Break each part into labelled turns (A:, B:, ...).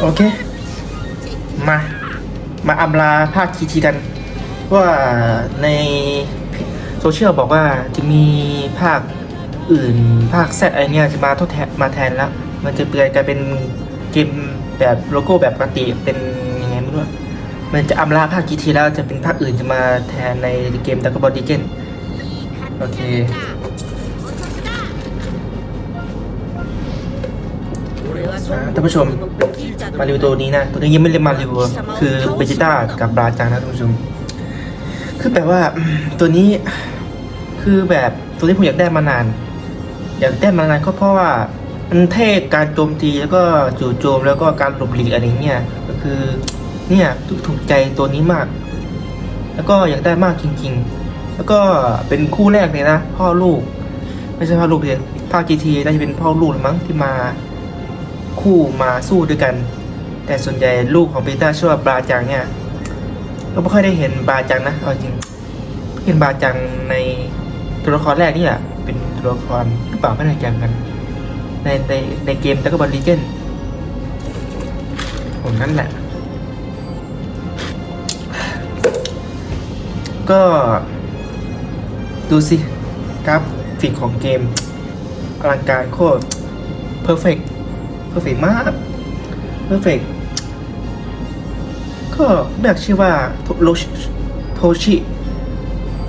A: โอเค มา มาอำลาภาคทีทีกัน ว่าในโซเชียลบอกว่าจะมีภาคอื่นภาคแซดอะไรเนี่ยจะมาทดแทนมาแทนแล้ว มันจะเปลี่ยนกลายเป็นเกมแบบโลโก้แบบปกติเป็นยังไงไม่รู้มันจะอำลาภาคทีทีแล้วจะเป็นภาคอื่นจะมาแทนในเกมดักบอลดิเกนโอเค ท่านผู้ชมมาริวตัวนี้นะ ตัวนี้ยังไม่เรียกมาริวคือเบจิต้ากับบราจังนะท่านผู้ชม คือแบบว่าตัวนี้คือแบบตัวนี้ผมอยากได้มานาน อยากได้มานานก็เพราะว่ามันเท่การโจมตีแล้วก็จู่โจมแล้วก็การหลบหลีกอะไรเงี้ยก็คือเนี่ยถูกใจตัวนี้มาก แล้วก็อยากได้มากจริง ๆ แล้วก็เป็นคู่แรกเลยนะ พ่อลูก ไม่ใช่พ่อลูกเลยภาคจีทีน่าจะเป็นพ่อลูกมั้งที่มา คู่มาสู้ด้วยกัน แต่ส่วนใหญ่ลูกของปีเตอร์ชื่อว่าบราจังเนี่ยก็ไม่ค่อยได้เห็นบราจังนะเอาจริงเห็นบราจังในตัวละครแรกนี่แหละเป็นตัวละครหรือเปล่าไม่แน่ใจกัน ในในในเกมดักบอลลีเจนผมนั่นแหละ ก็ดูสิกราฟิกของเกมอลังการโคตรเพอร์เฟกเพ อร์เฟกมากเพอร์เฟกก็ไม่อยากเชื่อว่าโทโชิทชิ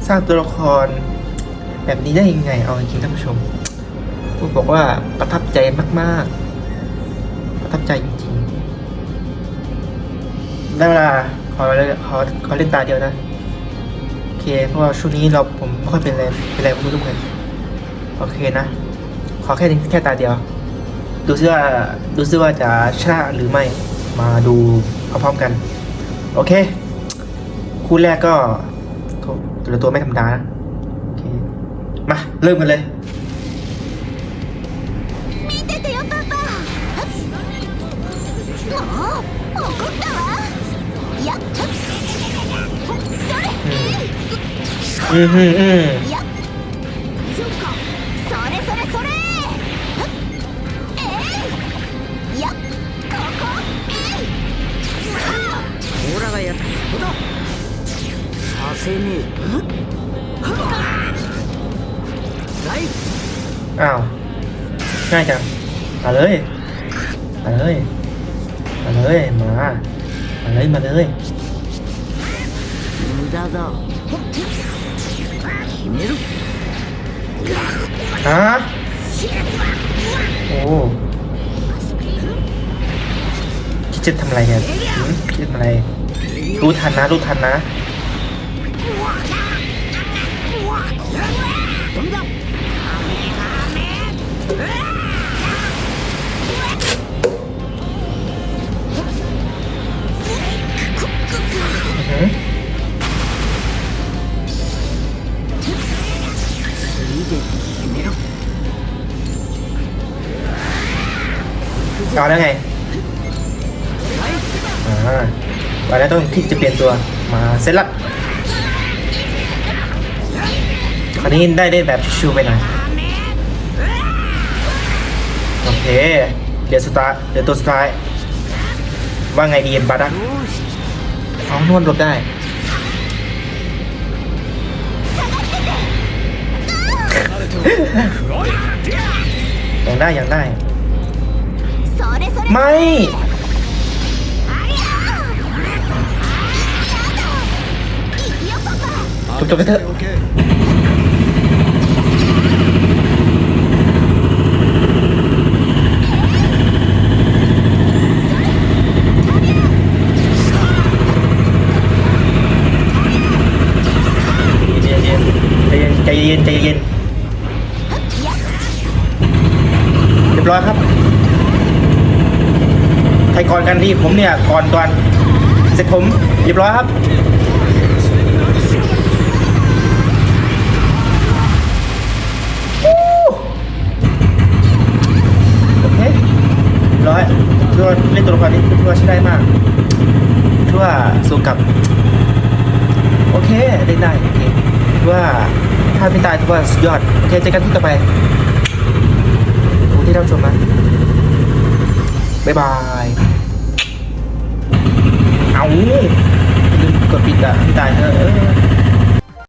A: สร้างตัวละคร แบบนี้ได้ยังไง เอาจริงๆท่านผู้ชมผมบอกว่าประทับใจมาก ๆ ประทับใจจริงๆ ได้เวลาขอเลยขอขอเล่นตาเดียวนะ โอเค เพราะว่าช่วงนี้เราผมไม่ค่อยเป็นแรเป็นแรงไม่รู้ทุกคนโอเคนะ ขอแค่แค่ตาเดียว ดูซิว่าดูซิว่าจะชนะหรือไม่มาดูพร้อมๆกัน โอเค คู่แรกก็ตัวตัวไม่ธรรมดานะโอเคมาเริ่มกันเลยอืมอืมอืม
B: オラがやったそうださせねえライ
A: อ้าว ง่ายจัง มาเลย มาเลย มาเลย มา มาเลย มาเลย
B: 無駄だ決める
A: ฮะ โอ้คิดจะทำอะไรเนี่ยหืมคิดจะทำอะไร รู้ทันนะรู้ทันนะเอาแล้วไง ไปแล้วต้องที่จะเปลี่ยนตัวมาเซตลัดคราวนี้ได้เล่นแบบชิวๆไปหน่อยโอเคเดี๋ยวสุดท้เดี๋ยวตัวสุดท้าย ว่าไงดีบา
B: รัก
A: เอานวนลบได้ยังได้ยังได้ ไม่ จบจบไปเถอะใจเย็นใจเย็นใจเย็นเรียบร้อยครับใครก่อนกันดีผมเนี่ยก่อนก่อนเสร็จผมเรียบร้อยครับ โอเคเรียบร้อยถือว่าเล่น ตัวละครนี้ถือว่าใช้ได้มากถือว่าสู้กับ โอเคเล่นได้โอเคถือว่าถ้าไม่ตายถือว่าสุดยอดโอเคเจอกันที่ต่อไปที่ท่านชมนะบ๊ายบาย เอาลืมกดปิดอะตายเถอะ